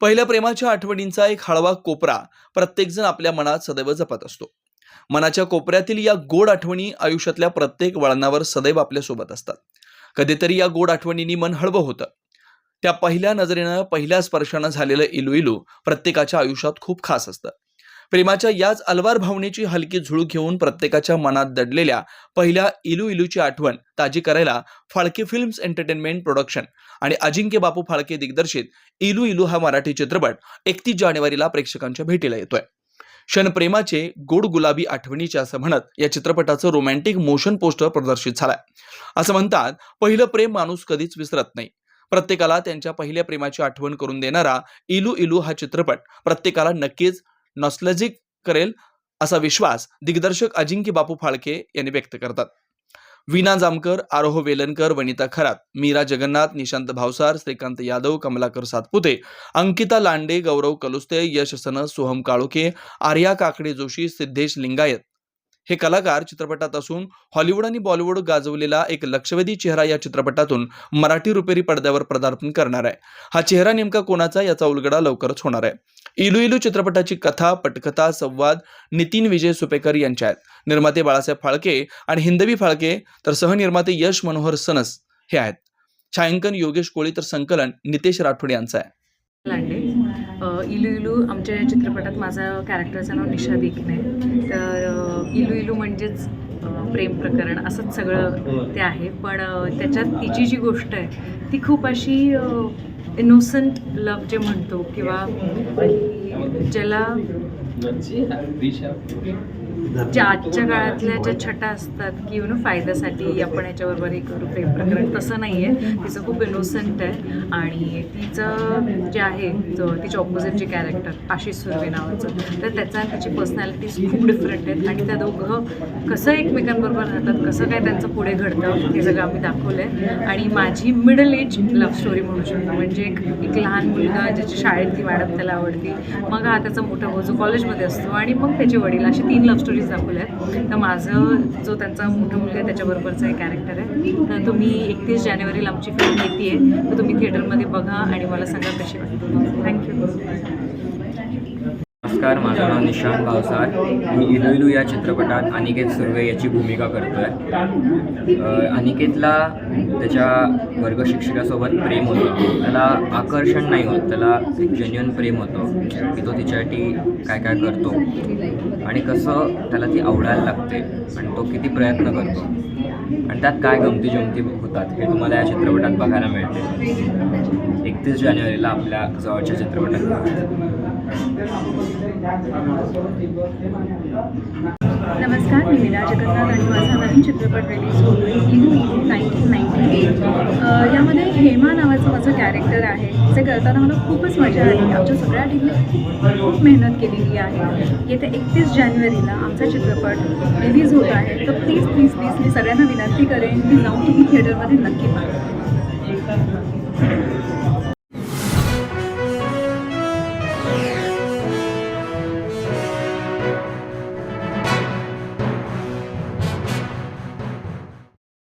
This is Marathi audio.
पहिल्या प्रेमाच्या आठवणींचा एक हळवा कोपरा प्रत्येकजण आपल्या मनात सदैव जपत असतो. मनाच्या कोपऱ्यातील या गोड आठवणी आयुष्यातल्या प्रत्येक वळणावर सदैव आपल्यासोबत असतात. कधीतरी या गोड आठवणींनी मन हळवं होतं. त्या पहिल्या नजरेनं पहिल्या स्पर्शानं झालेलं इलू इलू प्रत्येकाच्या आयुष्यात खूप खास असतं. प्रेमाच्या याच अलवार भावनेची हलकी झुळूक घेऊन प्रत्येकाच्या मनात दडलेल्या पहिल्या इलू इलूची आठवण ताजी करायला फाळके फिल्म्स एंटरटेनमेंट प्रोडक्शन आणि अजिंक्य बापू फाळके दिग्दर्शित इलू इलू हा मराठी चित्रपट एकतीस जानेवारीला प्रेक्षकांच्या भेटीला येतोय. क्षण प्रेमाचे गोड गुलाबी आठवणीचे असं म्हणत या चित्रपटाचं रोमॅन्टिक मोशन पोस्टर प्रदर्शित झालाय. असं म्हणतात पहिलं प्रेम माणूस कधीच विसरत नाही. प्रत्येकाला त्यांच्या पहिल्या प्रेमाची आठवण करून देणारा इलू इलू हा चित्रपट प्रत्येकाला नक्कीच नॉस्टॅल्जिक करेल असा विश्वास दिग्दर्शक अजिंक्य बापू फाळके यांनी व्यक्त करतात. वीणा जामकर आरोह वेलनकर वनिता खरात मीरा जगन्नाथ निशांत भावसार श्रीकांत यादव कमलाकर सातपुते अंकिता लांडे गौरव कलुस्ते यश सनस सोहम काळोखे आर्या काकडे जोशी सिद्धेश लिंगायत हे कलाकार चित्रपटात असून हॉलिवूड आणि बॉलिवूड गाजवलेला एक लक्षवेधी चेहरा या चित्रपटातून मराठी रुपेरी पडद्यावर पदार्पण करणार आहे. हा चेहरा नेमका कोणाचा याचा उलगडा लवकरच होणार आहे. इलू इलू चित्रपटाची कथा पटकथा संवाद नितीन विजय सुपेकर यांच्या आहेत. निर्माते बाळासाहेब फाळके आणि हिंदवी फाळके तर सहनिर्माते यश मनोहर सनस हे आहेत. छायांकन योगेश कोळी तर संकलन नितेश राठोड यांचं आहे. लांडे अ, इलू इलू आमच्या या चित्रपटात माझं कॅरेक्टरचं नाव निशा देखणे तर अ, इलू इलू म्हणजेच अ, प्रेम प्रकरण असंच सगळं ते आहे. पण त्याच्यात तिची जी गोष्ट आहे ती खूप अशी इनोसंट लव जे म्हणतो किंवा ज्याला ज्या आजच्या काळातल्या ज्या छटा असतात की यु नो फायद्यासाठी आपण याच्याबरोबर हे करू प्रेम प्रकरण तसं नाही आहे तिचं खूप इनोसंट आहे आणि तिचं जे आहे तिच्या ऑपोजिट जे कॅरेक्टर आशिष सुर्वे नावाचं तर त्याचा तिची पर्सनॅलिटीज खूप डिफरंट आहेत आणि त्या दोघं कसं एकमेकांबरोबर राहतात कसं काय त्यांचं पुढे घडतं हे सगळं आम्ही दाखवलं आहे आणि माझी मिडल एज लव्ह स्टोरी म्हणू शकतो. म्हणजे एक एक लहान मुलगा ज्याची शाळेत ती मॅडम त्याला आवडते मग हा त्याचा मोठा भाऊ जो कॉलेजमध्ये असतो आणि मग त्याचे वडील अशी तीन लव्ह स्टोरीज दाखवल्या आहेत तर माझं जो त्यांचा मोठा मुलगा आहे त्याच्याबरोबरचा एक कॅरेक्टर आहे. तर तुम्ही एकतीस जानेवारीला आमची फिल्म येते आहे तर तुम्ही थिएटरमध्ये बघा आणि मला सांगा कशी वाटते. थँक्यू नमस्कार माझं नाव निशांत भावसार. मी इलू इलू या चित्रपटात अनिकेत सुर्वे याची भूमिका करतो आहे अनिकेतला त्याच्या वर्ग शिक्षकासोबत प्रेम होतं. त्याला आकर्षण नाही होत. त्याला एक जेन्युअन प्रेम होतं की तो तिच्यासाठी काय काय करतो. आणि कसं त्याला ती आवडायला लागते आणि तो किती प्रयत्न करतो. आणि त्यात काय गमती जमती होतात हे तुम्हाला या चित्रपटात बघायला मिळते. एकतीस जानेवारीला आपल्या जवळच्या चित्रपटात नमस्कार मी मीरा जगन्नाथ आणि माझा नवीन चित्रपट रिलीज होतो नाईन्टीन नाईन्टी एट यामध्ये हेमा नाव कॅरेक्टर आहे. ते करताना मला खूपच मजा आली. आमच्या सगळ्या टीमने खूप मेहनत केलेली आहे. येत्या एकतीस जानेवारीला आमचा चित्रपट रिलीज होत आहे. तर प्लीज प्लीज प्लीज मी सगळ्यांना विनंती करेन की जाऊन तुम्ही थिएटरमध्ये नक्की पाहिजे